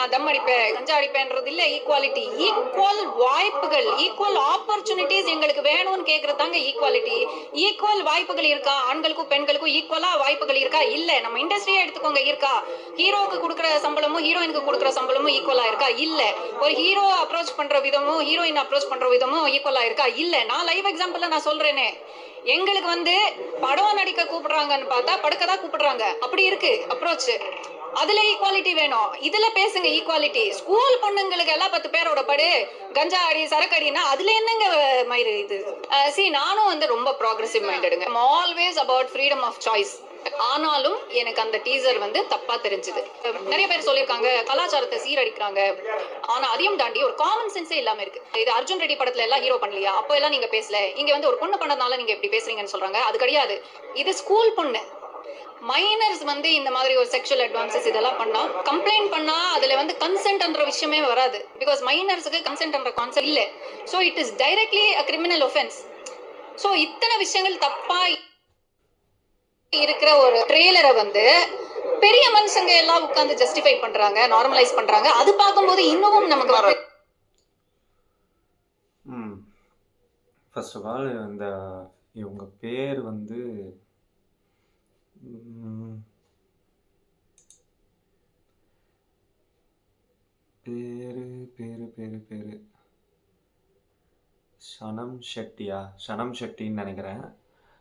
நான் தம் அடிப்பேன் கஞ்சா அடிப்பேன்றது இல்ல ஈக்குவாலிட்டி ஈக்குவல் வாய்ப்புகள் ஈக்குவல் ஆப்பர்ச்சுனிட்டிஸ் எங்களுக்கு வேணும்னு கேக்குறதாங்க ஈக்குவாலிட்டி ஈக்குவல் வாய்ப்புகள் இருக்கா? ஆண்களுக்கும் பெண்களுக்கும் ஈக்குவலா வாய்ப்புகள் இருக்கா? இல்ல. நம்ம இண்டஸ்ட்ரியா எடுத்துக்கோங்க இருக்கா? ஹீரோவுக்கு கொடுக்குற சம்பளமும் ஹீரோயினுக்கு கொடுக்குற சம்பளமும் ஈக்குவலா இருக்கா? இல்ல. ஒரு ஹீரோ அப்ரோச் பண்ற விதமும் ஹீரோயின் அப்ரோச் பண்ற விதமும் ஈக்குவலா இருக்கா? இல்ல. நான் லைவ் எக்ஸாம்பிள் நான் சொல்றேனே. எங்களுக்கு வந்து படம் நடிக்க கூப்பிடுறாங்கன்னு பார்த்தா படுக்க தான் கூப்பிடுறாங்க. அப்படி இருக்கு அப்ரோச் அதுல ஈக்குவாலிட்டி வேணும். இதுல பேசுங்க ஈக்குவாலிட்டி ஸ்கூல் பொண்ணுங்களுக்கு எல்லாம் பத்து பேரோட படு கஞ்சா அடி சரக்கு அடினா அதுல என்னங்க மயிறு இது? சி நானும் வந்து ரொம்ப progressive மைண்டடுங்க always about freedom of choice ஆனாலும் எனக்கு அந்த டீசர் வந்து தப்பா தெரிஞ்சுது. நிறைய பேர் சொல்லியிருக்காங்க கலாச்சாரத்தை சீரடிக்கிறாங்க. ஆனா அதையும் தாண்டி ஒரு காமன் சென்ஸே இல்லாம இருக்கு. இது அர்ஜுன் ரெட்டி படத்துல எல்லாம் ஹீரோ பண்ணலையா? அப்போ எல்லாம் நீங்க பேசல. இங்க வந்து ஒரு பொண்ணு பண்ணதுனால நீங்க இப்படி பேசுறீங்கன்னு சொல்றாங்க. அது கிடையாது. இது ஸ்கூல் பொண்ணு. மைனர்ஸ் வந்து இந்த மாதிரி ஒரு செக்ஷுவல் அட்வான்சஸ் இதெல்லாம் பண்ணா கம்ப்ளைண்ட் பண்ணா அதுல வந்து கன்சென்ட்ன்ற விஷயமே வராது. பிகாஸ் மைனர்ஸுக்கு கன்சென்ட்ன்ற கான்செப்ட் இல்ல. So it is directly a criminal offence so இத்தனை விஷயங்கள் தப்பா இருக்கிற ஒரு ட்ரெய்லரை வந்து பெரிய மனுஷங்க எல்லாம் உட்காந்து ஜஸ்டிஃபை பண்றாங்க நார்மலைஸ் பண்றாங்க. அது பார்க்கும்போது இன்னமும் நமக்கு வர ஃபர்ஸ்ட் ஆஃப் ஆல் இந்த இவங்க பேர் வந்து பேரு பேரு பேரு பேரு. சனம் ஷெட்டியா? சனம் ஷெட்டின்னு நினைக்கிறேன்.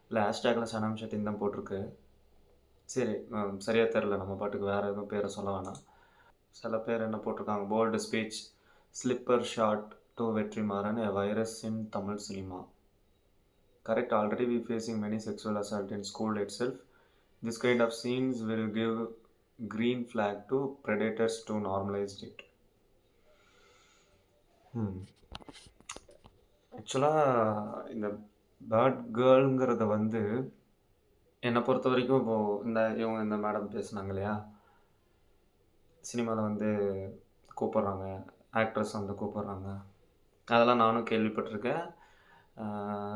இல்லை ஹேஷ்டேக்கில் சனம் ஷெட்டின்னு தான் போட்டிருக்கு. சரி சரியாக தெரில நம்ம பாட்டுக்கு வேறு எதுவும் பேரை சொல்ல வேணாம். சில பேர் என்ன போட்டிருக்காங்க? Bold speech slipper shot to Vetrimaaran virus in Tamil cinema correct already we facing many sexual assault in school itself This kind of scenes will give green flag to predators to normalize it. Hmm. ஆக்சுவலாக இந்த bird கேர்ளுங்கிறத வந்து என்னை பொறுத்த வரைக்கும் இப்போது இந்த இவங்க இந்த மேடம் பேசுனாங்க இல்லையா சினிமாவில் வந்து கூப்பிட்றாங்க ஆக்ட்ரஸ் வந்து கூப்பிட்றாங்க அதெல்லாம் நானும் கேள்விப்பட்டிருக்கேன்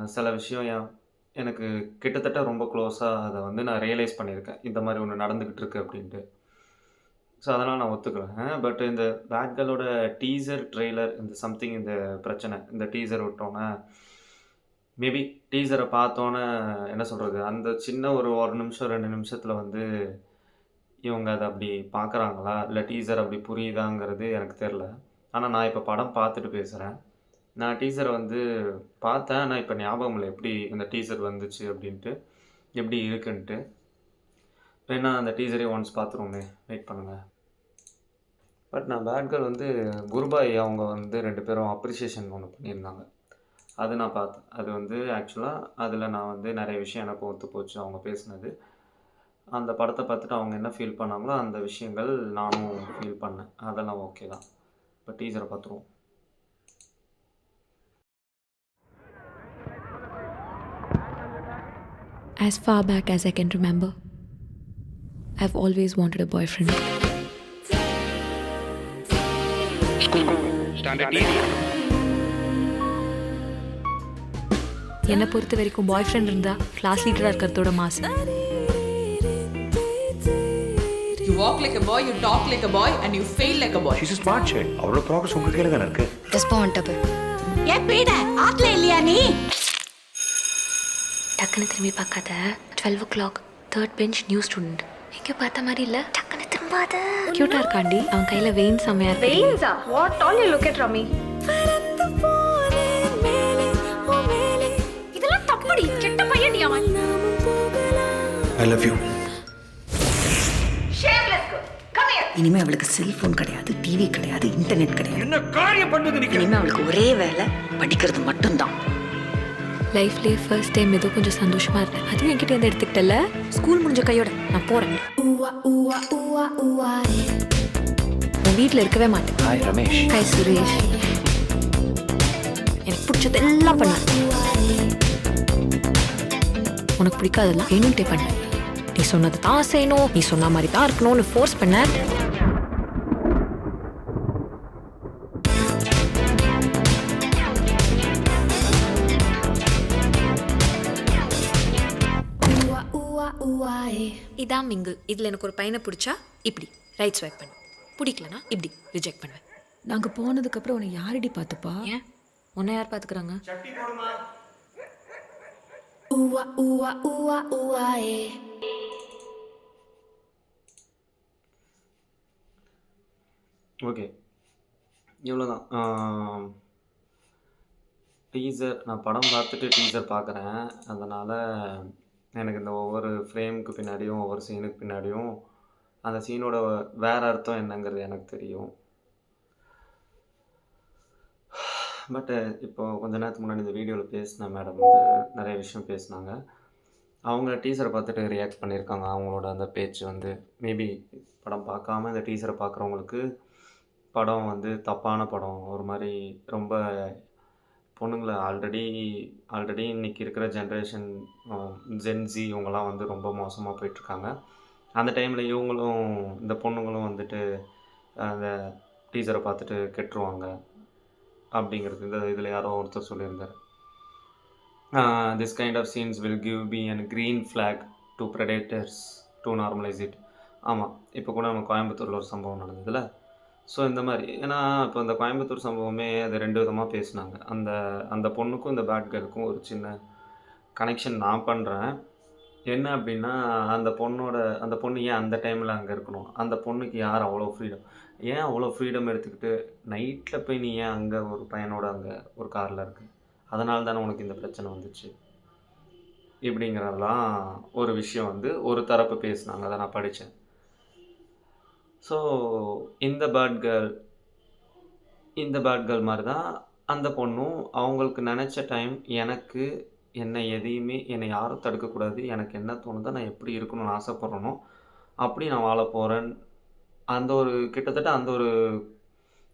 சில விஷயம் என் எனக்கு கிட்டத்தட்ட ரொம்ப க்ளோஸாக அதை வந்து நான் ரியலைஸ் பண்ணியிருக்கேன். இந்த மாதிரி ஒன்று நடந்துக்கிட்டு இருக்கு அப்படின்ட்டு. ஸோ அதனால் நான் ஒத்துக்கிறேன். பட் இந்த பேக்களோட டீசர் ட்ரெய்லர் இந்த சம்திங் இந்த பிரச்சனை இந்த டீசர் விட்டோன்னே மேபி டீசரை பார்த்தோன்னே என்ன சொல்கிறது அந்த சின்ன ஒரு ஒரு நிமிஷம் ரெண்டு நிமிஷத்தில் வந்து இவங்க அதை அப்படி பார்க்குறாங்களா? இல்லை டீசர் அப்படி புரியுதாங்கிறது எனக்கு தெரில ஆனால் நான் இப்போ படம் பார்த்துட்டு பேசுகிறேன் நான் டீசரை வந்து பார்த்தேன் ஆனால் இப்போ ஞாபகம் இல்லை. எப்படி இந்த டீசர் வந்துச்சு அப்படின்ட்டு எப்படி இருக்குன்ட்டு. வேணா அந்த டீசரே ஒன்ஸ் பார்த்துருவோமே வெயிட் பண்ணுங்கள் பட் நான் பேட் கேர்ள் வந்து குருபாய் அவங்க வந்து ரெண்டு பேரும் அப்ரிசியேஷன் ஒன்று பண்ணியிருந்தாங்க. அது நான் பார்த்தேன். அது வந்து ஆக்சுவலாக அதில் நான் வந்து நிறைய விஷயம் எனக்கு ஒத்து போச்சு அவங்க பேசினது. அந்த படத்தை பார்த்துட்டு அவங்க என்ன ஃபீல் பண்ணாங்களோ அந்த விஷயங்கள் நானும் ஃபீல் பண்ணேன். அதெல்லாம் ஓகே தான். இப்போ டீசரை பார்த்துருவோம் As far back as I can remember, I've always wanted a boyfriend. என்னை பொறுத்த வரைக்கும் பாய் ஃப்ரெண்ட் இருந்தா கிளாஸ் லீடரா இருக்கிறதோட மாசு You walk like a boy, you talk like a boy, and you fail like a boy. She's smart child அவரோட progress உங்க கையில தானே இருக்கு ஏன் பீட ஆத்துல இல்லையா நீ டக்குன்னு திரும்பி பார்க்காத. Twelve o'clock third bench new student எங்க பார்த்த மாதிரி இல்ல? டக்குன்னு திரும்பாத. கியூட்டா இருக்காண்டி. அவன் கையில வெயின் செம்மையா இருக்கு. Veins, what all you look at, Rami? இதெல்லாம் தப்புடி. கெட்ட பையன் அவன். ஐ லவ் யூ இனிமே அவளுக்கு செல்போன் கிடையாது டிவி கிடையாது இன்டர்நெட் கிடையாது. என்ன காரியம் பண்ணுது நீ? இனிமே அவளுக்கு ஒரே வேலை படிக்கிறது மட்டும்தான். லைஃப்லயே ஃபர்ஸ்ட் டைம் ஏதோ கொஞ்சம் சந்தோஷமா இருந்தேன். அதுவும் என்கிட்ட இருந்து எடுத்துக்கிட்டல. ஸ்கூல் முடிஞ்ச கையோட நான் போறேன். உன் வீட்ல இருக்கவே மாட்டேன். ஹாய் ரமேஷ் ஹாய் சுரேஷ் எனக்கு பிடிச்சதெல்லாம் பண்ண. உனக்கு பிடிக்காதெல்லாம் வேணும்ட்டே பண்ண. நீ சொன்னது தான் செய்யணும். நீ சொன்ன மாதிரி தான் இருக்கணும்னு ஃபோர்ஸ் பண்ண. இதான் மிங்கு இதில் எனக்கு ஒரு பையனை பிடிச்சா இப்படி. ரைட் ஸ்வைப் பண்ணு. பிடிக்கலனா இப்படி. ரிஜெக்ட் பண்ணுவேன். நாங்க போனதுக்கு அப்புறம் உன்னை யாரடி பார்த்துப்பா? ஏன்? உன்னை யார் பார்த்துக்கிறாங்க? ஓகே. இவ்வளோதான் டீசர் நான் படம் பார்த்துட்டு டீசர் பார்க்குறேன். அதனால் எனக்கு இந்த ஒவ்வொரு ஃப்ரேமுக்கு பின்னாடியும் ஒவ்வொரு சீனுக்கு பின்னாடியும் அந்த சீனோட வேறு அர்த்தம் என்னங்கிறது எனக்கு தெரியும். பட்டு இப்போ கொஞ்ச நேரத்துக்கு முன்னாடி இந்த வீடியோவில் பேசின மேடம் வந்து நிறைய விஷயம் பேசினாங்க. அவங்க டீசரை பார்த்துட்டு ரியாக்ட் பண்ணியிருக்காங்க. அவங்களோட அந்த பேச்சு வந்து மேபி படம் பார்க்காம இந்த டீசரை பார்க்குறவங்களுக்கு படம் வந்து தப்பான படம். ஒரு மாதிரி ரொம்ப பொண்ணுங்களை ஆல்ரெடி ஆல்ரெடி இன்றைக்கி இருக்கிற ஜென்ரேஷன் ஜென்ஜி இவங்கெல்லாம் வந்து ரொம்ப மோசமாக போயிட்டுருக்காங்க. அந்த டைமில் இவங்களும் இந்த பொண்ணுங்களும் வந்துட்டு அந்த டீச்சரை பார்த்துட்டு கெட்டுருவாங்க அப்படிங்கிறது இந்த இதில் யாரோ ஒருத்தர் சொல்லியிருந்தார். This kind of scenes will give B and green flag to predators to normalise it ஆமாம் இப்போ கூட நம்ம கோயம்புத்தூரில் ஒரு சம்பவம் நடந்ததில்ல ஸோ இந்த மாதிரி. ஏன்னா இப்போ இந்த கோயம்புத்தூர் சம்பவமே அது ரெண்டு விதமாக பேசினாங்க. அந்த அந்த பொண்ணுக்கும் இந்த பேட் கேர்ளுக்கும் ஒரு சின்ன கனெக்ஷன் நான் பண்ணுறேன் என்ன அப்படின்னா அந்த பொண்ணோட அந்த பொண்ணு ஏன் அந்த டைமில் அங்கே இருக்கணும்? அந்த பொண்ணுக்கு யார் அவ்வளோ ஃப்ரீடம் ஏன் அவ்வளோ ஃப்ரீடம் எடுத்துக்கிட்டு நைட்டில் போய் நீ ஏன் அங்கே ஒரு பையனோட அங்கே ஒரு காரில் இருக்கு? அதனால தானே உனக்கு இந்த பிரச்சனை வந்துச்சு? இப்படிங்கிறதெல்லாம் ஒரு விஷயம் வந்து ஒரு தரப்பு பேசினாங்க. அதை நான் படித்தேன் ஸோ இந்த பேட் கேர்ள் இந்த பேட் கேர்ள் மாதிரி தான் அந்த பொண்ணும் அவங்களுக்கு நினச்ச டைம் எனக்கு என்னை எதையுமே என்னை யாரும் தடுக்கக்கூடாது எனக்கு என்ன தோணுதோ நான் எப்படி இருக்கணும்னு ஆசைப்பட்றனோ அப்படி நான் வாழ போகிறேன் அந்த ஒரு கிட்டத்தட்ட அந்த ஒரு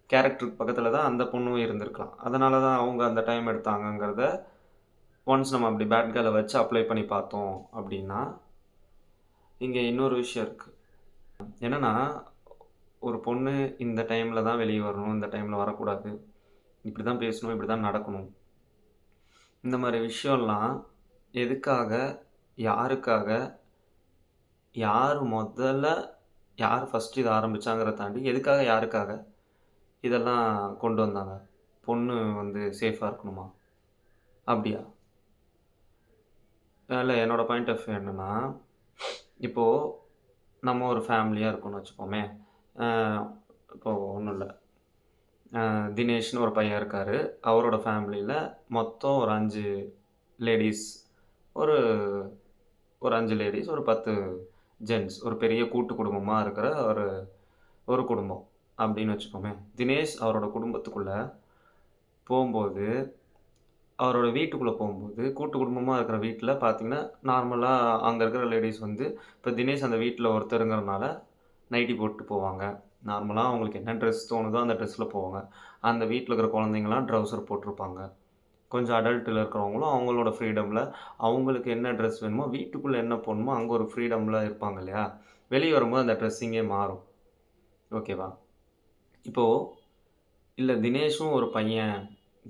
கேரக்டருக்கு பக்கத்தில் தான் அந்த பொண்ணும் இருந்திருக்கலாம். அதனால தான் அவங்க அந்த டைம் எடுத்தாங்கங்கிறத ஒன்ஸ் நம்ம அப்படி பேட் கேர்ளை வச்சு அப்ளை பண்ணி பார்த்தோம் அப்படின்னா இங்கே இன்னொரு விஷயம் இருக்குது என்னென்னா ஒரு பொண்ணு இந்த டைமில் தான் வெளியே வரணும் இந்த டைமில் வரக்கூடாது. இப்படி தான் பேசணும் இப்படி தான் நடக்கணும். இந்த மாதிரி விஷயம்லாம் எதுக்காக யாருக்காக யார் முதல்ல யார் ஃபஸ்ட்டு இதை ஆரம்பித்தாங்கிறத தாண்டி எதுக்காக யாருக்காக இதெல்லாம் கொண்டு வந்தாங்க? பொண்ணு வந்து சேஃபாக இருக்கணுமா? அப்படியா? இல்லை என்னோடய பாயிண்ட் ஆஃப் வியூ என்னென்னா இப்போது நம்ம ஒரு ஃபேமிலியாக இருக்கோம்னு வச்சுப்போமே இப்போது ஒன்றும் இல்லை தினேஷ்னு ஒரு பையன் இருக்கார். அவரோட ஃபேமிலியில் மொத்தம் ஒரு அஞ்சு லேடிஸ் ஒரு ஒரு அஞ்சு லேடிஸ் ஒரு பத்து ஜென்ட்ஸ் ஒரு பெரிய கூட்டு குடும்பமாக இருக்கிற ஒரு ஒரு குடும்பம் அப்படின்னு வச்சுக்கோமே. தினேஷ் அவரோட குடும்பத்துக்குள்ளே போகும்போது அவரோட வீட்டுக்குள்ளே போகும்போது கூட்டு குடும்பமாக இருக்கிற வீட்டில் பார்த்திங்கன்னா நார்மலாக அங்கே இருக்கிற லேடிஸ் வந்து இப்போ தினேஷ் அந்த வீட்டில் ஒருத்தருங்கிறனால நைட்டி போட்டு போவாங்க. நார்மலாக அவங்களுக்கு என்ன ட்ரெஸ் தோணுதோ அந்த ட்ரெஸ்ஸில் போவாங்க. அந்த வீட்டில் இருக்கிற குழந்தைங்களாம் ட்ரௌசர் போட்டிருப்பாங்க. கொஞ்சம் அடல்ட்டில் இருக்கிறவங்களும் அவங்களோட ஃப்ரீடமில் அவங்களுக்கு என்ன ட்ரெஸ் வேணுமோ வீட்டுக்குள்ளே என்ன போடணுமோ அங்கே ஒரு ஃப்ரீடமில் இருப்பாங்க இல்லையா? வெளியே வரும்போது அந்த ட்ரெஸ்ஸிங்கே மாறும். ஓகேவா இப்போது இல்லை தினேஷும் ஒரு பையன்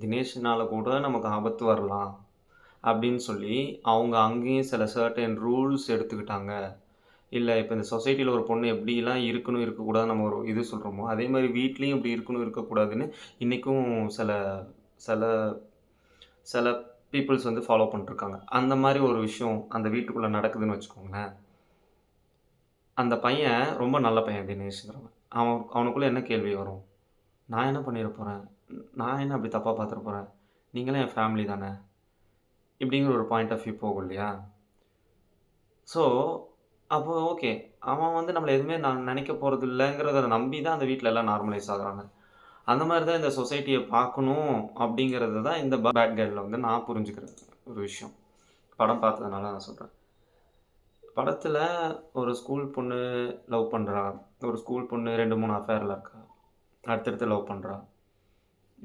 தினேஷ்னால் கூட நமக்கு ஆபத்து வரலாம். அப்படின்னு சொல்லி அவங்க அங்கேயும் சில சர்டன் ரூல்ஸ் எடுத்துக்கிட்டாங்க. இல்லை இப்போ இந்த சொசைட்டியில் ஒரு பொண்ணு எப்படிலாம் இருக்கணும் இருக்கக்கூடாது நம்ம ஒரு இது சொல்கிறோமோ அதே மாதிரி வீட்லேயும் இப்படி இருக்கணும் இருக்கக்கூடாதுன்னு இன்றைக்கும் சில சில சில பீப்புள்ஸ் வந்து ஃபாலோ பண்ணிட்டுருக்காங்க. அந்த மாதிரி ஒரு விஷயம் அந்த வீட்டுக்குள்ளே நடக்குதுன்னு வச்சுக்கோங்களேன். அந்த பையன் ரொம்ப நல்ல பையன் தினேஷ்ங்கிறவன் அவன் அவனுக்குள்ளே என்ன கேள்வி வரும்? நான் என்ன பண்ணிட போகிறேன் நான் என்ன அப்படி தப்பாக பார்த்துட்டு போகிறேன் நீங்களும் என் ஃபேமிலி தானே? இப்படிங்கிற ஒரு பாயிண்ட் ஆஃப் வியூ போகும் இல்லையா? ஸோ அப்போ ஓகே. அவன் வந்து நம்மளை எதுவுமே நான் நினைக்க போகிறது இல்லைங்கிறத நம்பி தான் அந்த வீட்டில் எல்லாம் நார்மலைஸ் ஆகுறாங்க. அந்த மாதிரி தான் இந்த சொசைட்டியை பார்க்கணும் அப்படிங்கிறது தான் இந்த பேட் கேர்ளில் வந்து நான் புரிஞ்சுக்கிற ஒரு விஷயம். படம் பார்த்ததுனால நான் சொல்கிறேன் படத்தில் ஒரு ஸ்கூல் பொண்ணு லவ் பண்ணுறா ஒரு ஸ்கூல் பொண்ணு ரெண்டு மூணு அஃபேரில் இருக்கா. அடுத்தடுத்து லவ் பண்ணுறா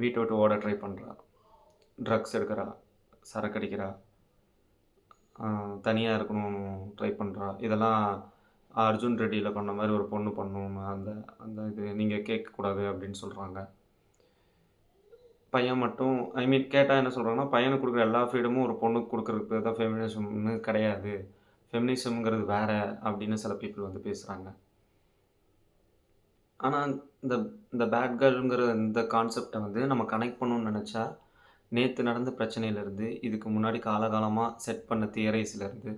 வீட்டை விட்டு ஓட ட்ரை பண்ணுறா ட்ரக்ஸ் எடுக்கிறா. சரக்கு அடிக்கிறா. தனியாக இருக்கணும்னு ட்ரை பண்ணுறா இதெல்லாம் அர்ஜுன் ரெட்டியில் பண்ண மாதிரி ஒரு பொண்ணு பண்ணணும் அந்த அந்த இது நீங்கள் கேட்கக்கூடாது அப்படின்னு சொல்கிறாங்க பையன் மட்டும் ஐ மீன் கேட்டால் என்ன சொல்கிறாங்கன்னா பையனுக்கு கொடுக்குற எல்லா ஃப்ரீடமும் ஒரு பொண்ணுக்கு கொடுக்குறதுக்கு தான் ஃபெமினிசம்னு கிடையாது. ஃபெமினிசம்ங்கிறது வேற அப்படின்னு சில பீப்புள் வந்து பேசுகிறாங்க ஆனால் இந்த இந்த பேட் கேர்ளுங்கிற இந்த கான்செப்டை வந்து நம்ம கனெக்ட் பண்ணணும்னு நினச்சா நேற்று நடந்த பிரச்சனையிலேருந்து இதுக்கு முன்னாடி காலகாலமாக செட் பண்ண தியரைஸ்லேருந்து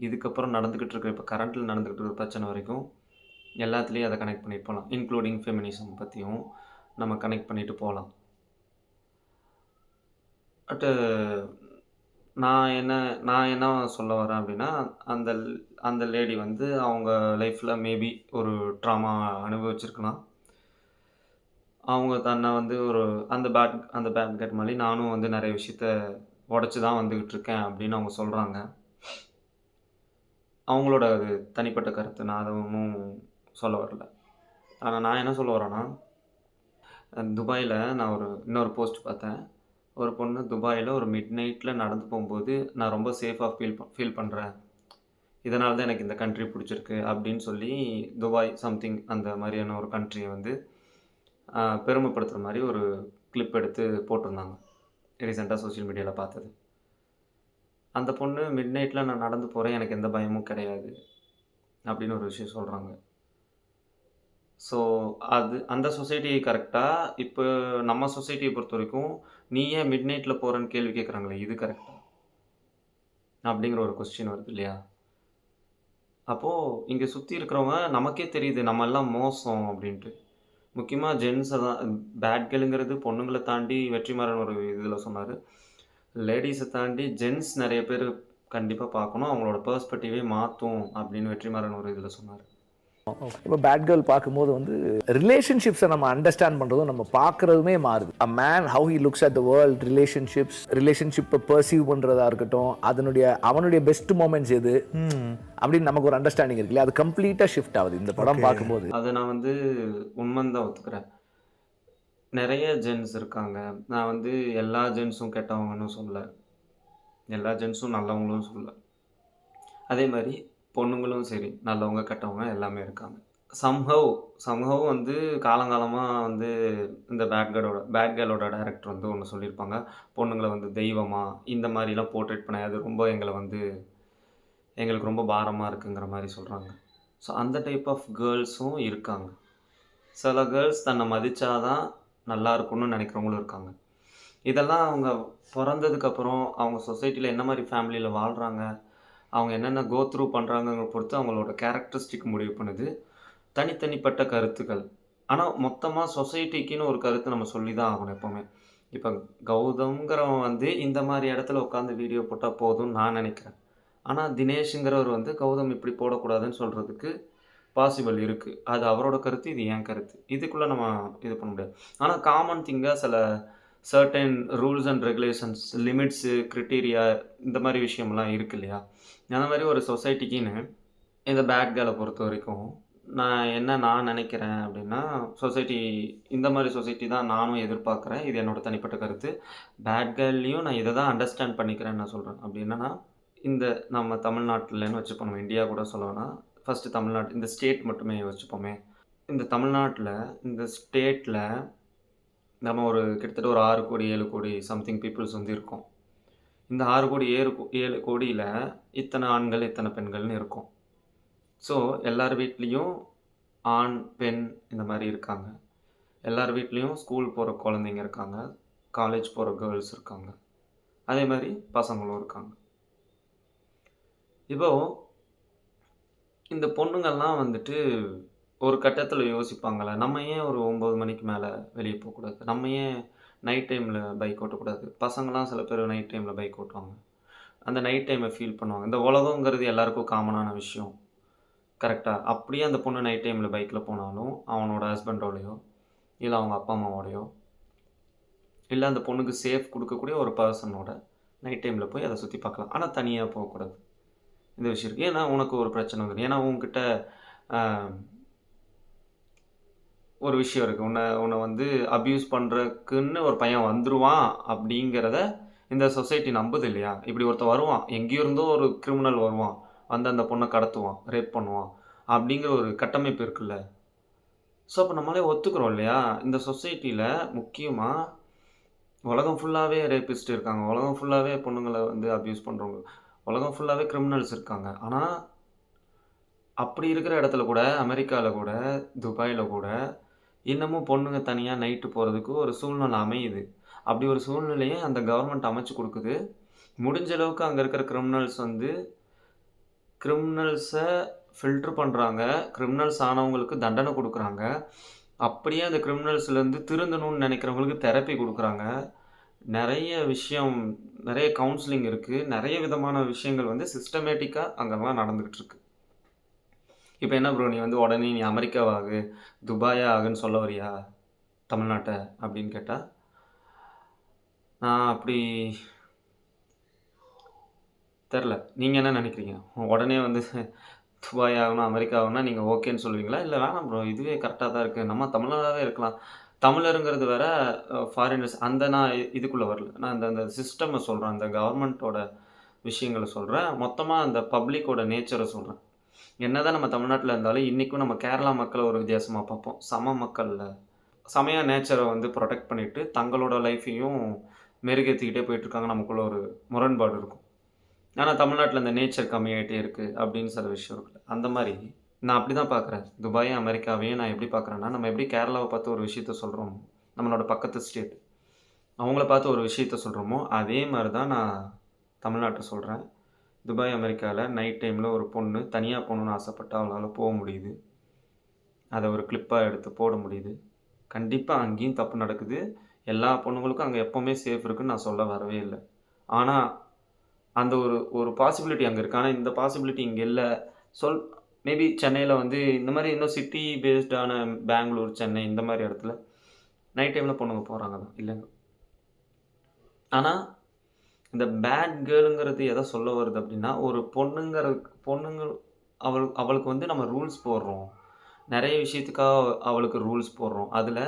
இதுக்கப்புறம் நடந்துக்கிட்டு இருக்கிற இப்போ கரண்ட்டில் நடந்துக்கிட்டு இருக்கிற பிரச்சனை வரைக்கும் எல்லாத்துலேயும் அதை கனெக்ட் பண்ணிட்டு போகலாம் இன்க்ளூடிங் ஃபெமினிசம் பற்றியும் நம்ம கனெக்ட் பண்ணிட்டு போகலாம் பட்டு நான் என்ன நான் என்ன சொல்ல வரேன் அப்படின்னா அந்த அந்த லேடி வந்து அவங்க லைஃப்பில் மேபி ஒரு ட்ராமா அனுபவிச்சிருக்கலாம். அவங்க தன்னை வந்து ஒரு அந்த பேட் அந்த பேட் கட் மாதிரி நானும் வந்து நிறைய விஷயத்த உடச்சி தான் வந்துக்கிட்டு இருக்கேன் அப்படின்னு அவங்க சொல்கிறாங்க அவங்களோட அது தனிப்பட்ட கருத்து. நான் அதை ஒன்றும் சொல்ல வரல. ஆனால் நான் என்ன சொல்ல வரேன்னா துபாயில் நான் ஒரு இன்னொரு போஸ்ட் பார்த்தேன். ஒரு பொண்ணு துபாயில் ஒரு மிட் நைட்டில் நடந்து போகும்போது நான் ரொம்ப சேஃபாக ஃபீல் ஃபீல் பண்ணுறேன் இதனால தான் எனக்கு இந்த கண்ட்ரி பிடிச்சிருக்கு அப்படின்னு சொல்லி துபாய் சம்திங் அந்த மாதிரியான ஒரு கண்ட்ரியை வந்து பெருமைப்படுத்துகிற மாதிரி ஒரு கிளிப் எடுத்து போட்டிருந்தாங்க. ரீசெண்டாக சோஷியல் மீடியாவில் பார்த்தது. அந்த பொண்ணு மிட் நைட்டில் நான் நடந்து போகிறேன் எனக்கு எந்த பயமும் கிடையாது அப்படின்னு ஒரு விஷயம் சொல்கிறாங்க ஸோ அது அந்த சொசைட்டி கரெக்டாக இப்போ நம்ம சொசைட்டியை பொறுத்த வரைக்கும் நீ ஏன் மிட் நைட்டில் போகிறேன்னு கேள்வி கேட்குறாங்களே இது கரெக்டா அப்படிங்கிற ஒரு கொஸ்டின் வருது இல்லையா? அப்போது இங்கே சுற்றி இருக்கிறவங்க நமக்கே தெரியுது நம்ம எல்லாம் மோசம் அப்படின்ட்டு. முக்கியமாக ஜென்ஸை தான் பேட்கேளுங்கிறது பொண்ணுங்களை தாண்டி வெற்றிமாறன் ஒரு இதில் சொன்னார். லேடிஸை தாண்டி ஜென்ஸ் நிறைய பேர் கண்டிப்பாக பார்க்கணும். அவங்களோட பர்ஸ்பெக்டிவே மாற்றும் அப்படின்னு வெற்றிமாறன் ஒரு இதில் சொன்னார். இப்போ பேட் கேர்ள் பார்க்கும்போது வந்து ரிலேஷன்ஷிப்ஸை நம்ம அண்டர்ஸ்டாண்ட் பண்ணுறதும் நம்ம பார்க்குறதுமே மாறுது. A man how he looks at the world relationships ரிலேஷன்ஷிப்பை பர்சீவ் பண்ணுறதா இருக்கட்டும் அதனுடைய அவனுடைய பெஸ்ட் மூமெண்ட்ஸ் எது? அப்படின்னு நமக்கு ஒரு அண்டர்ஸ்டாண்டிங் இருக்குல்ல அது கம்ப்ளீட்டாக ஷிஃப்ட் ஆகுது. இந்த படம் பார்க்கும்போது. அதை நான் வந்து உண்மைன்னு தான் ஒத்துக்கிறேன். நிறைய ஜென்ஸ் இருக்காங்க. நான் வந்து எல்லா ஜென்ஸும் கெட்டவங்கன்னு சொல்லல. எல்லா ஜென்ஸும் நல்லவங்களும் சொல்லல. அதே மாதிரி பொண்ணுங்களும் சரி நல்லவங்க கெட்டவங்க எல்லாமே இருக்காங்க. சம்ஹவ் சம்ஹவ் வந்து காலங்காலமாக வந்து இந்த பேட் கேர்ளோட பேட் கேர்ளோட டைரக்டர் வந்து ஒன்று சொல்லியிருப்பாங்க. பொண்ணுங்களை வந்து தெய்வமாக இந்த மாதிரிலாம் போர்ட்ரேட் பண்ண அது ரொம்ப எங்களை வந்து எங்களுக்கு ரொம்ப பாரமாக இருக்குங்கிற மாதிரி சொல்கிறாங்க ஸோ அந்த டைப் ஆஃப் கேர்ள்ஸும் இருக்காங்க. சில கேர்ள்ஸ் தன்னை மதித்தாதான் நல்லா இருக்கும்னு நினைக்கிறவங்களும் இருக்காங்க. இதெல்லாம் அவங்க பிறந்ததுக்கப்புறம் அவங்க சொசைட்டியில் என்ன மாதிரி ஃபேமிலியில் வாழ்கிறாங்க அவங்க என்னென்ன கோ த்ரூ பண்ணுறாங்கங்கிற பொறுத்து அவங்களோட கேரக்டரிஸ்டிக் முடிவு பண்ணுது. தனித்தனிப்பட்ட கருத்துக்கள். ஆனால் மொத்தமாக சொசைட்டிக்குன்னு ஒரு கருத்து நம்ம சொல்லி தான் ஆகணும் எப்போவுமே. இப்போ கௌதம்ங்கிறவன் வந்து இந்த மாதிரி இடத்துல உட்காந்து வீடியோ போட்டால் போதும்னு நான் நினைக்கிறேன். ஆனால் தினேஷுங்கிறவர் வந்து கௌதம் இப்படி போடக்கூடாதுன்னு சொல்கிறதுக்கு பாசிபிள் இருக்குது அது அவரோட கருத்து இது என் கருத்து. இதுக்குள்ளே நம்ம இது பண்ண முடியாது. ஆனால் காமன் திங்காக சில certain rules and regulations limits criteria இந்த மாதிரி விஷயம்லாம் இருக்கு இல்லையா? அந்த மாதிரி ஒரு சொசைட்டிக்குன்னு இந்த பேட் கேர்ளை பொறுத்த வரைக்கும் நான் என்ன நான் நினைக்கிறேன் அப்படின்னா சொசைட்டி இந்த மாதிரி சொசைட்டி தான் நானும் எதிர்பார்க்குறேன். இது என்னோட தனிப்பட்ட கருத்து. பேட் கேர்ள்லேயும் நான் இதை தான் அண்டர்ஸ்டாண்ட் பண்ணிக்கிறேன்னு நான் சொல்கிறேன் அப்படி என்னன்னா இந்த நம்ம தமிழ்நாட்டில்னு வச்சுப்போம் நம்ம இந்தியா கூட சொல்லணும்னா ஃபஸ்ட்டு தமிழ்நாட்டு இந்த ஸ்டேட் மட்டுமே வச்சுப்போமே. இந்த தமிழ்நாட்டில் இந்த ஸ்டேட்டில் நம்ம ஒரு கிட்டத்தட்ட ஒரு ஆறு கோடி ஏழு கோடி சம்திங் பீப்புள்ஸ் வந்து இருக்கோம். இந்த ஆறு கோடி ஏழு ஏழு கோடியில் இத்தனை ஆண்கள் இத்தனை பெண்கள்னு இருக்கும். ஸோ எல்லார் வீட்லேயும் ஆண் பெண் இந்த மாதிரி இருக்காங்க. எல்லார் வீட்லேயும் ஸ்கூல் போகிற குழந்தைங்க இருக்காங்க. காலேஜ் போகிற கேர்ள்ஸ் இருக்காங்க. அதே மாதிரி பசங்களும் இருக்காங்க. இப்போது இந்த பொண்ணுங்கள்லாம் வந்துட்டு ஒரு கட்டத்தில் யோசிப்பாங்களே நம்ம ஏன் ஒரு ஒம்பது மணிக்கு மேலே வெளியே போகக்கூடாது நம்ம ஏன் நைட் டைமில் பைக் ஓட்டக்கூடாது பசங்களாம் சில பேர் நைட் டைமில் பைக் ஓட்டுவாங்க. அந்த நைட் டைமை ஃபீல் பண்ணுவாங்க. இந்த உலகங்கிறது எல்லாருக்கும் காமனான விஷயம். கரெக்டாக அப்படியே அந்த பொண்ணு நைட் டைமில் பைக்கில் போனாலும் அவனோட ஹஸ்பண்டோடையோ இல்லை அவங்க அப்பா அம்மாவோடையோ இல்லை அந்த பொண்ணுக்கு சேஃப் கொடுக்கக்கூடிய ஒரு பர்சனோட நைட் டைமில் போய் அதை சுற்றி பார்க்கலாம். ஆனால் தனியாக போகக்கூடாது இந்த விஷயம் இருக்குது ஏன்னா உனக்கு ஒரு பிரச்சனை வந்துடும் ஏன்னா உங்ககிட்ட ஒரு விஷயம் இருக்குது உன்னை உன்னை வந்து அப்யூஸ் பண்ணுறக்குன்னு ஒரு பையன் வந்துருவான் அப்படிங்கிறத இந்த சொசைட்டி நம்புது இல்லையா? இப்படி ஒருத்தன் வருவான் எங்கேயோ இருந்தோ ஒரு கிரிமினல் வருவான் வந்து அந்த பொண்ணை கடத்துவான் ரேப் பண்ணுவான் அப்படிங்கிற ஒரு கட்டமைப்பு இருக்குல்ல. ஸோ அப்போ நம்மளே ஒத்துக்கிறோம் இல்லையா? இந்த சொசைட்டியில் முக்கியமாக உலகம் ஃபுல்லாகவே ரேபிஸ்ட் இருக்காங்க. உலகம் ஃபுல்லாகவே பொண்ணுங்களை வந்து அப்யூஸ் பண்ணுறவங்க உலகம் ஃபுல்லாகவே கிரிமினல்ஸ் இருக்காங்க. ஆனால் அப்படி இருக்கிற இடத்துல கூட அமெரிக்காவில் கூட துபாயில் கூட இன்னமும் பொண்ணுங்க தனியாக நைட்டு போகிறதுக்கு ஒரு சூழ்நிலை அமையுது. அப்படி ஒரு சூழ்நிலையை அந்த கவர்மெண்ட் அமைச்சு கொடுக்குது. முடிஞ்ச அளவுக்கு அங்கே இருக்கிற கிரிமினல்ஸ் வந்து கிரிமினல்ஸை ஃபில்ட்ரு பண்ணுறாங்க கிரிமினல்ஸ் ஆனவங்களுக்கு தண்டனை கொடுக்குறாங்க. அப்படியே அந்த கிரிமினல்ஸ்லேருந்து திருந்தணும்னு நினைக்கிறவங்களுக்கு தெரப்பி கொடுக்குறாங்க. நிறைய விஷயம் நிறைய கவுன்சிலிங் இருக்குது நிறைய விதமான விஷயங்கள் வந்து சிஸ்டமேட்டிக்காக அங்கெல்லாம் நடந்துக்கிட்டு இருக்கு. இப்போ என்ன ப்ரோ நீ வந்து உடனே நீ அமெரிக்காவாகு துபாயா ஆகுன்னு சொல்ல வரியா? தமிழ்நாட்டை அப்படின்னு கேட்டால் நான் அப்படி தெரில நீங்கள் என்ன நினைக்கிறீங்க? உடனே வந்து துபாய் ஆகணும் அமெரிக்கா ஆகணும்னா நீங்கள் ஓகேன்னு சொல்லுவீங்களா? இல்லை வேணாம் ப்ரோ இதுவே கரெக்டாக தான் இருக்குது நம்ம தமிழராகவே இருக்கலாம். தமிழருங்கிறது வேற ஃபாரினர்ஸ் அந்த நான் இதுக்குள்ளே வரல. நான் அந்த அந்த சிஸ்டமை சொல்கிறேன் அந்த கவர்மெண்ட்டோட விஷயங்களை சொல்கிறேன் மொத்தமாக அந்த பப்ளிக்கோட நேச்சரை சொல்கிறேன் என்னதான் நம்ம தமிழ்நாட்டில் இருந்தாலும் இன்றைக்கும் நம்ம கேரளா மக்களை ஒரு வித்தியாசமாக பார்ப்போம். சம மக்களில். சமய நேச்சரை வந்து ப்ரொடெக்ட் பண்ணிவிட்டு தங்களோட லைஃப்பையும் மெருகேற்றிக்கிட்டே போயிட்டுருக்காங்க. நமக்குள்ளே ஒரு முரண்பாடு இருக்கும். ஆனால் தமிழ்நாட்டில் இந்த நேச்சர் கம்மியாகிட்டே இருக்குது அப்படின்னு சில விஷயம் இருக்குது அந்த மாதிரி நான் அப்படி தான் பார்க்குறேன். துபாயும் அமெரிக்காவையும் நான் எப்படி பார்க்குறேன்னா நம்ம எப்படி கேரளாவை பார்த்து ஒரு விஷயத்த சொல்கிறோம் நம்மளோட பக்கத்து ஸ்டேட் அவங்கள பார்த்து ஒரு விஷயத்த சொல்கிறோமோ அதே மாதிரி தான் நான் தமிழ்நாட்டை சொல்கிறேன் துபாய் அமெரிக்காவில் நைட் டைமில் ஒரு பொண்ணு தனியாக போகணுன்னு ஆசைப்பட்டு அவளால் போக முடியுது. அதை ஒரு கிளிப்பாக எடுத்து போட முடியுது. கண்டிப்பாக அங்கேயும் தப்பு நடக்குது. எல்லா பொண்ணுங்களுக்கும் அங்கே எப்போவுமே சேஃப் இருக்குன்னு நான் சொல்ல வரவே இல்லை. ஆனால் அந்த ஒரு ஒரு பாசிபிலிட்டி அங்கே இருக்குது ஆனால் இந்த பாசிபிலிட்டி இங்கே இல்லை. சொல் மேபி சென்னையில் வந்து இந்த மாதிரி இன்னும் சிட்டி பேஸ்டான பெங்களூர் சென்னை இந்த மாதிரி இடத்துல நைட் டைமில் பொண்ணுங்க போகிறாங்க தான். இல்லைங்க. ஆனால் இந்த பேட் கேர்ளுங்கிறது எதை சொல்ல வருது அப்படின்னா ஒரு பொண்ணுங்கிற பொண்ணுங்க அவள் அவளுக்கு வந்து நம்ம ரூல்ஸ் போடுறோம். நிறைய விஷயத்துக்காக அவளுக்கு ரூல்ஸ் போடுறோம். அதில்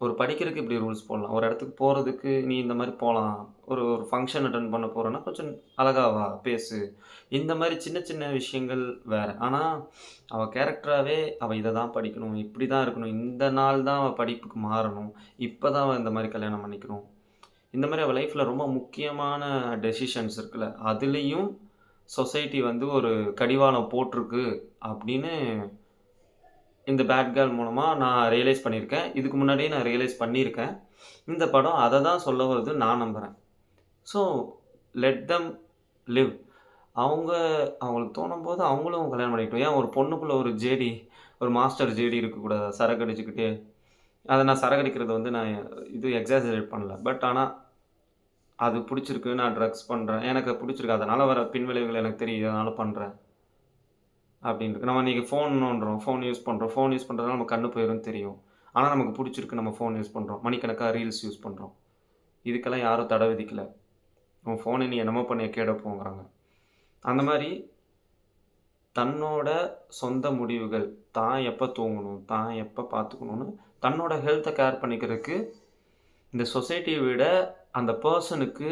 ஒரு படிக்கிறதுக்கு இப்படி ரூல்ஸ் போடலாம். ஒரு இடத்துக்கு போகிறதுக்கு நீ இந்த மாதிரி போகலாம் ஒரு ஒரு ஃபங்க்ஷன் அட்டன் பண்ண போகிறேன்னா கொஞ்சம் அழகாவா பேசு. இந்த மாதிரி சின்ன சின்ன விஷயங்கள் வேறு. ஆனால் அவள் கேரக்டராகவே அவள் இதை தான் படிக்கணும். இப்படி தான் இருக்கணும். இந்த நாள் தான் அவள் படிப்புக்கு மாறணும். இப்போ தான் அவள் இந்த மாதிரி கல்யாணம் பண்ணிக்கணும். இந்த மாதிரி அவள் லைஃப்பில் ரொம்ப முக்கியமான டெசிஷன்ஸ் இருக்குல்ல அதுலேயும் சொசைட்டி வந்து ஒரு கடிவாளம் போட்டிருக்கு அப்படின்னு இந்த பேட் கேர்ள் மூலமாக நான் ரியலைஸ் பண்ணியிருக்கேன். இதுக்கு முன்னாடியே நான் ரியலைஸ் பண்ணியிருக்கேன். இந்த படம் அதை தான் சொல்ல வருது நான் நம்புகிறேன் ஸோ லெட் தம் லிவ் அவங்க அவங்களுக்கு தோணும் போது அவங்களும் கல்யாணம் பண்ணிக்கிட்டோம். ஏன் ஒரு பொண்ணுக்குள்ளே ஒரு ஜேடி ஒரு மாஸ்டர் ஜேடி இருக்கக்கூடாது? சரக்கு அடிச்சுக்கிட்டே அதை நான் சரகடிக்கிறது வந்து நான் இது எக்ஸாஜரேட் பண்ணல. பட் ஆனால் அது பிடிச்சிருக்கு நான் ட்ரக்ஸ் பண்ணுறேன் எனக்கு பிடிச்சிருக்கு. அதனால் வர பின்விளைவுகள் எனக்கு தெரியும் அதனால் பண்ணுறேன் அப்படின்ட்டு நம்ம இன்றைக்கி ஃபோன் ஃபோன் யூஸ் பண்ணுறோம் ஃபோன் யூஸ் பண்ணுறதுனால நம்ம கண்ணு போயிடும் தெரியும். ஆனால் நமக்கு பிடிச்சிருக்கு நம்ம ஃபோன் யூஸ் பண்ணுறோம் மணிக்கணக்காக ரீல்ஸ் யூஸ் பண்ணுறோம் இதுக்கெல்லாம் யாரும் தடை விதிக்கலை. உன் ஃபோனை நீ என்னமோ பண்ணி கேட போங்கிறாங்க. அந்த மாதிரி தன்னோட சொந்த முடிவுகள் தான் எப்போ தூங்கணும் தான் எப்போ பார்த்துக்கணும்னு தன்னோட ஹெல்த்தை கேர் பண்ணிக்கிறதுக்கு இந்த சொசைட்டியை விட அந்த பர்சனுக்கு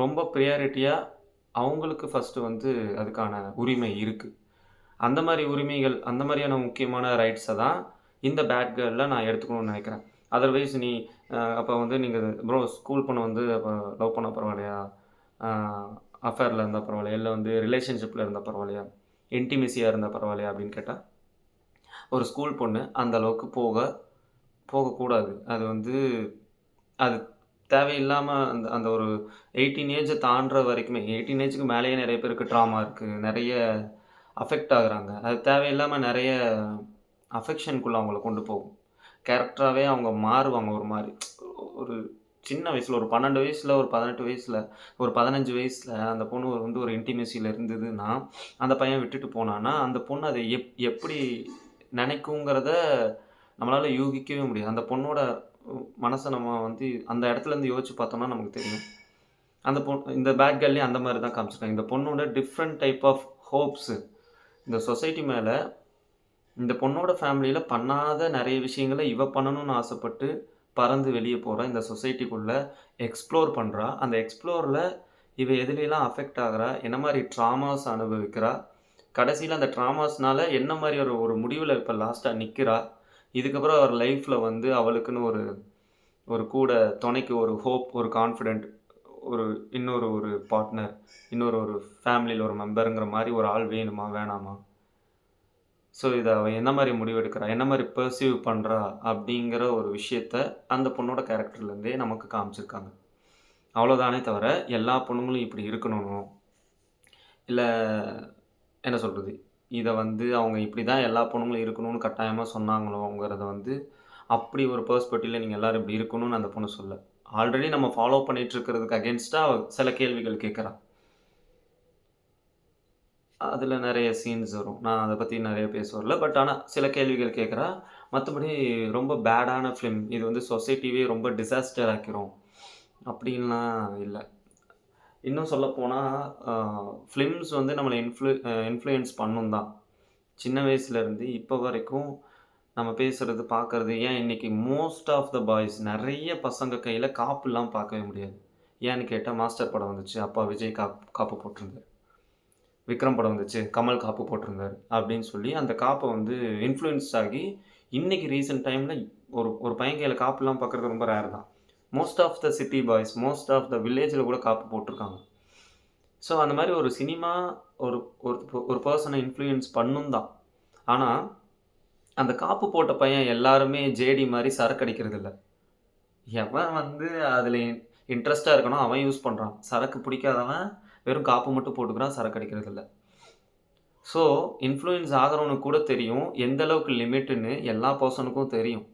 ரொம்ப ப்ரியாரிட்டியாக அவங்களுக்கு ஃபஸ்ட்டு வந்து அதுக்கான உரிமை இருக்குது அந்த மாதிரி உரிமைகள் அந்த மாதிரியான முக்கியமான ரைட்ஸை தான் இந்த பேட் கேர்ளில் நான் எடுத்துக்கணும்னு நினைக்கிறேன். அதர்வைஸ் நீ அப்போ வந்து நீங்கள் ப்ரோ ஸ்கூல் பண்ண வந்து அப்போ லவ் பண்ண பரவாயில்லையா? அஃபேரில் இருந்தால் பரவாயில்லையா? இல்லை வந்து ரிலேஷன்ஷிப்பில் இருந்தால் பரவாயில்லையா? இன்டிமெசியாக இருந்தால் பரவாயில்லையா? அப்படின்னு கேட்டால் ஒரு ஸ்கூல் பொண்ணு அந்த அளவுக்கு போக போகக்கூடாது. அது வந்து அது தேவையில்லாமல் அந்த அந்த ஒரு எயிட்டீன் ஏஜை தாண்டுற வரைக்குமே எயிட்டீன் ஏஜுக்கு மேலேயே நிறைய பேருக்கு ட்ராமா இருக்குது நிறைய அஃபெக்ட் ஆகுறாங்க. அது தேவையில்லாமல் நிறைய அஃபெக்ஷனுக்குள்ளே அவங்கள கொண்டு போகும். கேரக்டராகவே அவங்க மாறுவாங்க ஒரு மாதிரி. ஒரு சின்ன வயசில் ஒரு பன்னெண்டு வயசில் ஒரு பதினெட்டு வயசில் ஒரு பதினஞ்சு வயசில் அந்த பொண்ணு ஒரு வந்து ஒரு இன்டிமேசியில் இருந்ததுன்னா அந்த பையன் விட்டுட்டு போனான்னா அந்த பொண்ணு அதை எப் எப்படி நினைக்குங்கிறத நம்மளால் யூகிக்கவே முடியாது. அந்த பொண்ணோட மனசை நம்ம வந்து அந்த இடத்துலேருந்து யோசிச்சு பார்த்தோம்னா நமக்கு தெரியும். அந்த பொண்ணு இந்த பேட் கேர்லேயும் அந்த மாதிரி தான் காமிச்சிருக்காங்க. இந்த பொண்ணோட டிஃப்ரெண்ட் டைப் ஆஃப் ஹோப்ஸு இந்த சொசைட்டி மேலே இந்த பொண்ணோட ஃபேமிலியில் பண்ணாத நிறைய விஷயங்களை இவ பண்ணணும்னு ஆசைப்பட்டு பறந்து வெளியே போகிறா இந்த சொசைட்டிக்குள்ளே எக்ஸ்ப்ளோர் பண்ணுறா அந்த எக்ஸ்ப்ளோரில் இவ எதுலாம் அஃபெக்ட் ஆகிறா? என்ன மாதிரி ட்ராமாஸ் அனுபவிக்கிறா? கடைசியில் அந்த ட்ராமாஸ்னால என்ன மாதிரி ஒரு ஒரு முடிவில் இப்போ லாஸ்ட்டாக நிற்கிறா இதுக்கப்புறம் அவர் லைஃப்பில் வந்து அவளுக்குன்னு ஒரு ஒரு கூட துணைக்கு ஒரு ஹோப் ஒரு கான்ஃபிடென்ட் ஒரு இன்னொரு ஒரு பார்ட்னர் இன்னொரு ஒரு ஃபேமிலியில் ஒரு மெம்பருங்கிற மாதிரி ஒரு ஆள் வேணுமா வேணாமா? ஸோ இதை அவள் என்ன மாதிரி முடிவெடுக்கிறா? என்ன மாதிரி பர்சீவ் பண்ணுறா அப்படிங்கிற ஒரு விஷயத்த அந்த பொண்ணோட கேரக்டர்லேருந்தே நமக்கு காமிச்சிருக்காங்க. அவ்வளோதானே தவிர எல்லா பொண்ணுங்களும் இப்படி இருக்கணும் இல்லை என்ன சொல்கிறது இதை வந்து அவங்க இப்படி தான் எல்லா பொண்ணுங்களும் இருக்கணும்னு கட்டாயமாக சொன்னாங்களோங்கிறத வந்து அப்படி ஒரு பர்ஸ்பெக்டிவில் நீங்கள் எல்லோரும் இப்படி இருக்கணும்னு அந்த பொண்ணு சொல்ல ஆல்ரெடி நம்ம ஃபாலோ பண்ணிட்டு இருக்கிறதுக்கு அகேன்ஸ்டாக சில கேள்விகள் கேட்குறா அதில் நிறைய சீன்ஸ் வரும். நான் அதை பற்றி நிறைய பேச வரல பட் ஆனால் சில கேள்விகள் கேட்குறா மற்றபடி ரொம்ப பேடான ஃபிலிம் இது வந்து சொசைட்டிவே ரொம்ப டிசாஸ்டர் ஆக்கிரும். அப்படின்லாம் இல்லை. இன்னும் சொல்லப்போனால் ஃபிலிம்ஸ் வந்து நம்மளை இன்ஃப்ளூ இன்ஃப்ளூயன்ஸ் பண்ணும் தான். சின்ன வயசுலேருந்து இப்போ வரைக்கும் நம்ம பேசுகிறது பார்க்குறது ஏன் இன்றைக்கி மோஸ்ட் ஆஃப் த பாய்ஸ் நிறைய பசங்க கையில் காப்புலாம் பார்க்கவே முடியாது. ஏன்னு கேட்டால் மாஸ்டர் படம் வந்துச்சு அப்பா விஜய் காப் காப்பு போட்டிருந்தார். விக்ரம் படம் வந்துச்சு கமல் காப்பு போட்டிருந்தார் அப்படின்னு சொல்லி அந்த காப்பை வந்து இன்ஃப்ளூயன்ஸ் ஆகி இன்றைக்கி ரீசெண்ட் டைமில் ஒரு ஒரு பையன் கையில் காப்புலாம் பார்க்குறது ரொம்ப ரேர் தான். Most of the city boys most of the வில்லேஜில் கூட காப்பு போட்டிருக்காங்க. ஸோ அந்த மாதிரி ஒரு சினிமா ஒரு ஒரு ஒரு பர்சனை இன்ஃப்ளூயன்ஸ் பண்ணும் தான். ஆனால் அந்த காப்பு போட்ட பையன் எல்லாருமே ஜேடி மாதிரி சரக்கு அடிக்கிறது இல்லை. எவன் வந்து அதில் இன்ட்ரெஸ்ட்டாக இருக்கணும் அவன் யூஸ் பண்ணுறான் சரக்கு பிடிக்காதவன் வெறும் காப்பு மட்டும் போட்டுக்கிறான் சரக்கு அடிக்கிறது இல்லை. ஸோ இன்ஃப்ளூயன்ஸ் ஆகிறவனுக்கு கூட தெரியும் எந்த அளவுக்கு லிமிட்டுன்னு எல்லா பர்சனுக்கும் தெரியும்.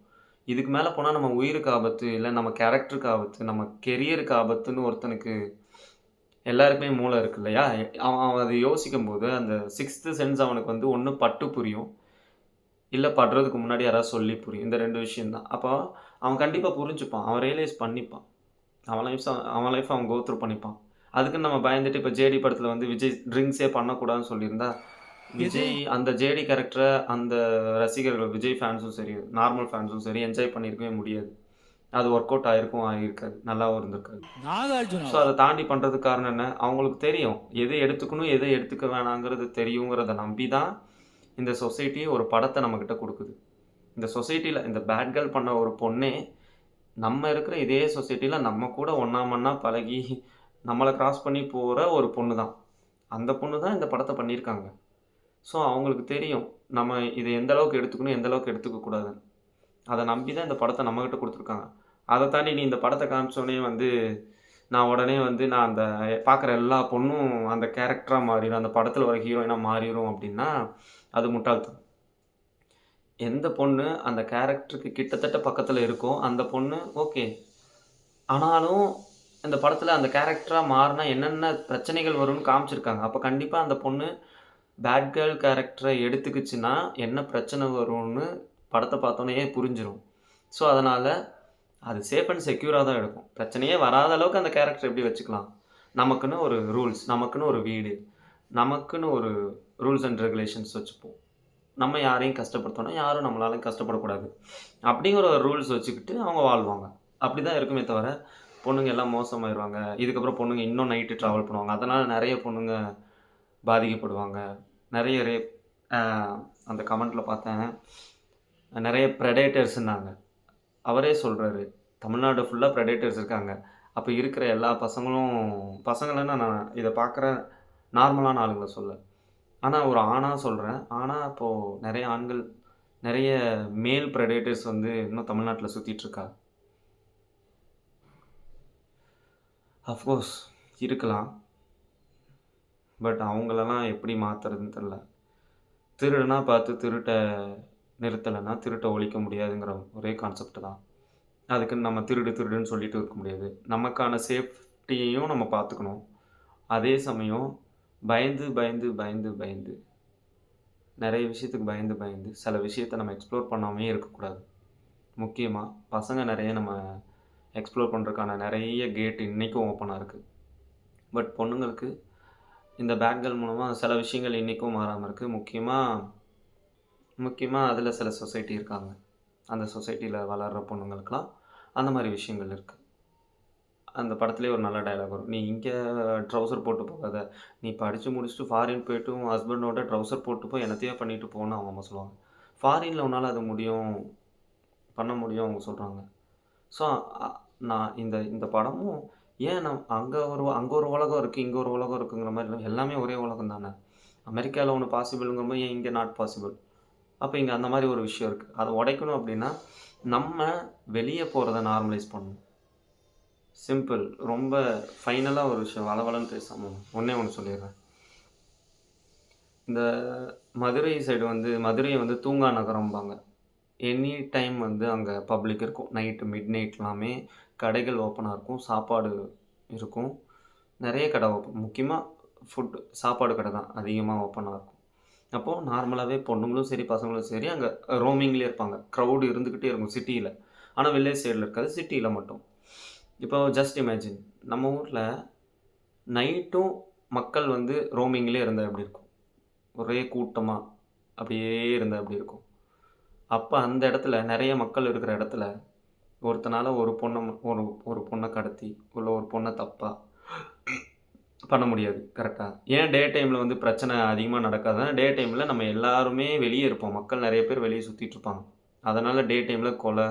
இதுக்கு மேலே போனால் நம்ம உயிருக்கு ஆபத்து இல்லை நம்ம கேரக்டருக்கு ஆபத்து நம்ம கெரியருக்கு ஆபத்துன்னு ஒருத்தனுக்கு எல்லாருக்குமே மூளை இருக்கு இல்லையா? அவன் அவன் அதை யோசிக்கும் போது அந்த சிக்ஸ்த்து சென்ஸ் அவனுக்கு வந்து ஒன்று பட்டு புரியும் இல்லை படுறதுக்கு முன்னாடி யாராவது சொல்லி புரியும். இந்த ரெண்டு விஷயந்தான் அப்போ அவன் கண்டிப்பாக புரிஞ்சுப்பான். அவன் ரியலைஸ் பண்ணிப்பான். அவன் லைஃப் அவன் லைஃப் அவன் கோத்ரூ பண்ணிப்பான். அதுக்குன்னு நம்ம பயந்துட்டு இப்போ ஜேடி படத்தில் வந்து விஜய் ட்ரிங்க்ஸே பண்ணக்கூடாதுன்னு சொல்லியிருந்தா விஜய் அந்த ஜேடி கேரக்டரை அந்த ரசிகர்கள் விஜய் ஃபேன்ஸும் சரி நார்மல் ஃபேன்ஸும் சரி என்ஜாய் பண்ணியிருக்கவே முடியாது. அது ஒர்க் அவுட் ஆகிருக்கும் ஆகியிருக்காது நல்லாவும் இருந்திருக்காது. ஸோ அதை தாண்டி பண்ணுறதுக்கு காரணம் என்ன? அவங்களுக்கு தெரியும். எது எடுத்துக்கணும் எதை எடுத்துக்க வேணாங்கிறது தெரியுங்கிறத நம்பி தான் இந்த சொசைட்டி ஒரு படத்தை நம்மக்கிட்ட கொடுக்குது. இந்த சொசைட்டியில் இந்த பேட் கேர்ள் பண்ண ஒரு பொண்ணே நம்ம இருக்கிற இதே சொசைட்டியில் நம்ம கூட ஒன்றா மண்ணா பழகி நம்மளை கிராஸ் பண்ணி போகிற ஒரு பொண்ணு தான் அந்த பொண்ணு தான் இந்த படத்தை பண்ணியிருக்காங்க. ஸோ அவங்களுக்கு தெரியும் நம்ம இதை எந்த அளவுக்கு எடுத்துக்கணும் எந்த அளவுக்கு எடுத்துக்க கூடாதுன்னு. அதை நம்பி தான் இந்த படத்தை நம்மக்கிட்ட கொடுத்துருக்காங்க. அதை தாண்டி நீ இந்த படத்தை காமிச்சோடனே வந்து நான் உடனே வந்து நான் அந்த பார்க்குற எல்லா பொண்ணும் அந்த கேரக்டராக மாறிடும் அந்த படத்தில் வர ஹீரோயினாக மாறிடும் அப்படின்னா அது முட்டாள்தான் எந்த பொண்ணு அந்த கேரக்டருக்கு கிட்டத்தட்ட பக்கத்தில் இருக்கோ அந்த பொண்ணு ஓகே ஆனாலும் இந்த படத்தில் அந்த கேரக்டராக மாறினா என்னென்ன பிரச்சனைகள் வரும்னு காமிச்சிருக்காங்க. அப்போ கண்டிப்பாக அந்த பொண்ணு பேட் கேர்ள் கேரக்டரை எடுத்துக்கிச்சுன்னா என்ன பிரச்சனை வரும்னு படத்தை பார்த்தோன்னே புரிஞ்சிடும் ஸோ அதனால் அது சேஃப் அண்ட் செக்யூராக தான் எடுக்கும். பிரச்சனையே வராத அளவுக்கு அந்த கேரக்டர் எப்படி வச்சுக்கலாம்? நமக்குன்னு ஒரு ரூல்ஸ் நமக்குன்னு ஒரு வீடு நமக்குன்னு ஒரு ரூல்ஸ் அண்ட் ரெகுலேஷன்ஸ் வச்சுப்போம். நம்ம யாரையும் கஷ்டப்படுத்தோன்னா யாரும் நம்மளாலையும் கஷ்டப்படக்கூடாது. அப்படிங்கிற ஒரு ரூல்ஸ் வச்சுக்கிட்டு அவங்க வாழ்வாங்க. அப்படி தான் இருக்குமே தவிர பொண்ணுங்க எல்லாம் மோசமாயிருவாங்க. இதுக்கப்புறம் பொண்ணுங்க இன்னும் நைட்டு ட்ராவல் பண்ணுவாங்க. அதனால் நிறைய பொண்ணுங்க பாதிக்கப்படுவாங்க. நிறைய ரேப் அந்த கமெண்ட்டில் பார்த்தேன். நிறைய ப்ரெடேட்டர்ஸ்னாங்க அவரே சொல்கிறாரு தமிழ்நாடு ஃபுல்லாக ப்ரெடேட்டர்ஸ் இருக்காங்க. அப்போ இருக்கிற எல்லா பசங்களும் பசங்களன்னு நான் இதை பார்க்குற நார்மலான ஆளுங்களை சொல்ல. ஆனால் ஒரு ஆணாக சொல்கிறேன் ஆனால் இப்போது நிறைய ஆண்கள் நிறைய மேல் ப்ரெடேட்டர்ஸ் வந்து இன்னும் தமிழ்நாட்டில் சுற்றிட்டுருக்கா அஃப்கோர்ஸ் இருக்கலாம். பட் அவங்களெல்லாம் எப்படி மாற்றுறதுன்னு தெரில திருடனா பார்த்து திருட்டை நிறுத்தலைன்னா திருட்டை ஒழிக்க முடியாதுங்கிற ஒரே கான்செப்ட் தான். அதுக்குன்னு நம்ம திருடு திருடுன்னு சொல்லிட்டு இருக்க முடியாது. நமக்கான சேஃப்டியையும் நம்ம பார்த்துக்கணும். அதே சமயம் பயந்து பயந்து பயந்து பயந்து நிறைய விஷயத்துக்கு பயந்து பயந்து சில விஷயத்தை நம்ம எக்ஸ்ப்ளோர் பண்ணாமே இருக்கக்கூடாது. முக்கியமாக பசங்க நிறைய நம்ம எக்ஸ்ப்ளோர் பண்ணுறதுக்கான நிறைய கேட் இன்றைக்கும் ஓப்பனாக இருக்குது பட் பொண்ணுங்களுக்கு இந்த பேட்கள் மூலமாக சில விஷயங்கள் இன்றைக்கும் மாறாமல் இருக்குது முக்கியமாக முக்கியமாக அதில் சில சொசைட்டி இருக்காங்க. அந்த சொசைட்டியில் வளர்கிற பொண்ணுங்களுக்கெல்லாம் அந்த மாதிரி விஷயங்கள் இருக்குது அந்த படத்துலேயே ஒரு நல்ல டைலாக் வரும். நீ இங்கே ட்ரௌசர் போட்டு போகாத. நீ படித்து முடிச்சுட்டு ஃபாரின் போயிட்டு உன் ஹஸ்பண்டோட ட்ரௌசர் போட்டு போய் என்னத்தையோ பண்ணிட்டு போகணும்னு அவங்க அம்மா சொல்லுவாங்க. ஃபாரினில் உன்னால் அது முடியும் பண்ண முடியும் அவங்க சொல்கிறாங்க ஸோ நான் இந்த இந்த படமும் ஏன் நம் அங்கே ஒரு அங்கே ஒரு உலகம் இருக்குது இங்கே ஒரு உலகம் இருக்குங்கிற மாதிரி எல்லாமே ஒரே உலகம் தானே? அமெரிக்காவில் ஒன்று பாசிபிள்ங்கிற மாதிரி ஏன் இங்கே நாட் பாசிபிள் அப்போ இங்கே அந்த மாதிரி ஒரு விஷயம் இருக்குது அதை உடைக்கணும் அப்படின்னா நம்ம வெளியே போகிறத நார்மலைஸ் பண்ணணும். சிம்பிள் ரொம்ப ஃபைனலாக ஒரு விஷயம் வளவலன்னு பேசாமல் ஒன்றே ஒன்று சொல்லிடுறேன். இந்த மதுரை சைடு வந்து மதுரையை வந்து தூங்கா நகரம்பாங்க. எனி டைம் வந்து அங்கே பப்ளிக் இருக்கும். நைட்டு மிட் நைட்லாமே கடைகள் ஓப்பனாக இருக்கும். சாப்பாடு இருக்கும். நிறைய கடை ஓப்பன் முக்கியமாக ஃபுட் சாப்பாடு கடை தான் அதிகமாக ஓப்பனாக இருக்கும். அப்போது நார்மலாகவே பொண்ணுங்களும் சரி பசங்களும் சரி அங்கே ரோமிங்லேயே இருப்பாங்க. க்ரௌடு இருந்துக்கிட்டே இருக்கும் சிட்டியில் ஆனால் வில்லேஜ் சைடில் இருக்காது சிட்டியில் மட்டும். இப்போ ஜஸ்ட் இமேஜின் நம்ம ஊரில் நைட்டும் மக்கள் வந்து ரோமிங்லேயே இருந்தால் எப்படி இருக்கும்? ஒரே கூட்டமாக அப்படியே இருந்தால் எப்படி இருக்கும்? அப்போ அந்த இடத்துல நிறைய மக்கள் இருக்கிற இடத்துல ஒருத்தனால ஒரு பொண்ணை ஒரு ஒரு பொண்ணை கடத்தி இல்லை ஒரு பொண்ணை தப்பாக பண்ண முடியாது கரெக்டாக ஏன் டே டைமில் வந்து பிரச்சனை அதிகமாக நடக்காதுன்னா டே டைமில் நம்ம எல்லாருமே வெளியே இருப்போம். மக்கள் நிறைய பேர் வெளியே சுற்றிட்டு இருப்பாங்க. அதனால் டே டைமில் கொலை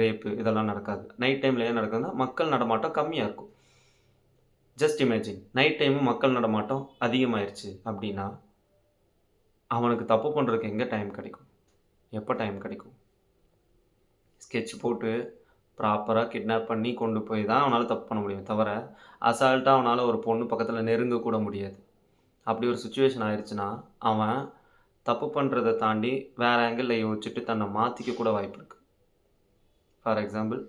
ரேப்பு இதெல்லாம் நடக்காது. நைட் டைமில் ஏன் நடக்குதுன்னா மக்கள் நடமாட்டம் கம்மியாக இருக்கும். ஜஸ்ட் இமேஜின் நைட் டைமு மக்கள் நடமாட்டம் அதிகமாயிருச்சு அப்படின்னா அவனுக்கு தப்பு பண்ணுறதுக்கு எங்கே டைம் கிடைக்கும்? எப்போ டைம் கிடைக்கும்? ஸ்கெட்ச் போட்டு ப்ராப்பராக கிட்னாப் பண்ணி கொண்டு போய் தான் அவனால் தப்பு பண்ண முடியும். தவிர அசால்ட்டாக அவனால் ஒரு பொண்ணு பக்கத்தில் நெருங்க கூட முடியாது. அப்படி ஒரு சுச்சுவேஷன் ஆயிடுச்சுன்னா அவன் தப்பு பண்ணுறதை தாண்டி வேறு ஆங்கிளில் யோசிச்சுட்டு தன்னை மாற்றிக்க கூட வாய்ப்பு இருக்குது ஃபார் எக்ஸாம்பிள்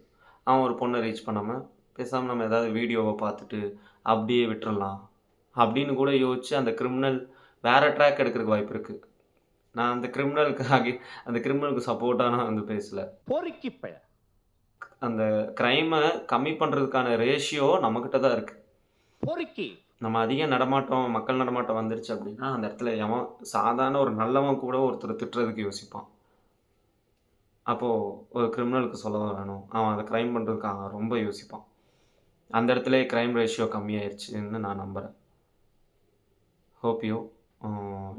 அவன் ஒரு பொண்ணை ரீச் பண்ணாமல் பேசாமல் நம்ம ஏதாவது வீடியோவை பார்த்துட்டு அப்படியே விட்டுறலாம். அப்படின்னு கூட யோசிச்சு அந்த கிரிமினல் வேறு ட்ராக் எடுக்கிறதுக்கு வாய்ப்பு இருக்குது நான் அந்த கிரிமினலுக்கு ஆகி அந்த கிரிமினலுக்கு சப்போர்ட்டாக நான் வந்து பேசலை. பொறுக்கி அந்த க்ரைமை கம்மி பண்ணுறதுக்கான ரேஷியோ நம்மக்கிட்ட தான் இருக்குது பொறுக்கி. நம்ம அதிக நடமாட்டம் மக்கள் நடமாட்டம் வந்துருச்சு அப்படின்னா அந்த இடத்துல எவன் சாதாரண ஒரு நல்லவன் கூட ஒருத்தர் திட்டுறதுக்கு யோசிப்பான். அப்போது ஒரு கிரிமினலுக்கு சொல்ல வேணும். அவன் அதை க்ரைம் பண்ணுறதுக்கு அவன் ரொம்ப யோசிப்பான். அந்த இடத்துல க்ரைம் ரேஷியோ கம்மியாயிருச்சுன்னு நான் நம்புகிறேன் ஹோப் யூ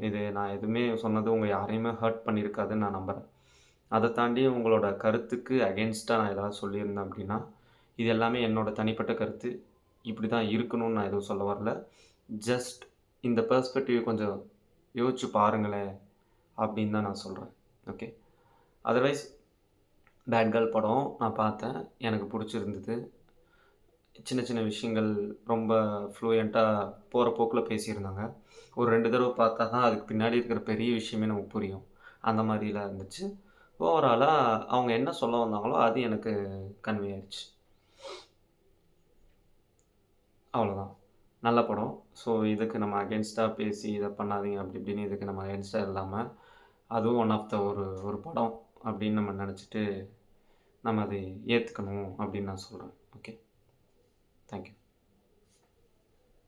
இது நான் எதுவுமே சொன்னது உங்கள் யாரையுமே ஹர்ட் பண்ணியிருக்காதுன்னு நான் நம்புகிறேன் அதை தாண்டி உங்களோட கருத்துக்கு அகேன்ஸ்டாக நான் ஏதாவது சொல்லியிருந்தேன் அப்படின்னா இது எல்லாமே என்னோடய தனிப்பட்ட கருத்து. இப்படி தான் இருக்கணும்னு நான் எதுவும் சொல்ல வரல. ஜஸ்ட் இந்த பெர்ஸ்பெக்டிவ் கொஞ்சம் யோசிச்சு பாருங்களேன் அப்படின்னு தான் நான் சொல்கிறேன் ஓகே அதர்வைஸ் பேட் கேர்ள் படம் நான் பார்த்தேன். எனக்கு பிடிச்சிருந்தது. சின்ன சின்ன விஷயங்கள் ரொம்ப ஃப்ளூயண்ட்டாக போகிற போக்கில் பேசியிருந்தாங்க. ஒரு ரெண்டு தடவை பார்த்தா தான் அதுக்கு பின்னாடி இருக்கிற பெரிய விஷயமே நமக்கு புரியும். அந்த மாதிரிலாம் இருந்துச்சு. ஓவராலாக அவங்க என்ன சொல்ல வந்தாங்களோ அது எனக்கு கன்வே ஆயிடுச்சு அவ்வளோதான் நல்ல படம். ஸோ இதுக்கு நம்ம அகேன்ஸ்டாக பேசி இதை பண்ணாதீங்க அப்படி இப்படின்னு இதுக்கு நம்ம அகேன்ஸ்டாக இல்லாமல் அதுவும் ஒன் ஆஃப் த ஒரு ஒரு படம் அப்படின்னு நம்ம நினச்சிட்டு நம்ம அதை ஏற்றுக்கணும் அப்படின்னு நான் சொல்கிறேன் ஓகே Thank you.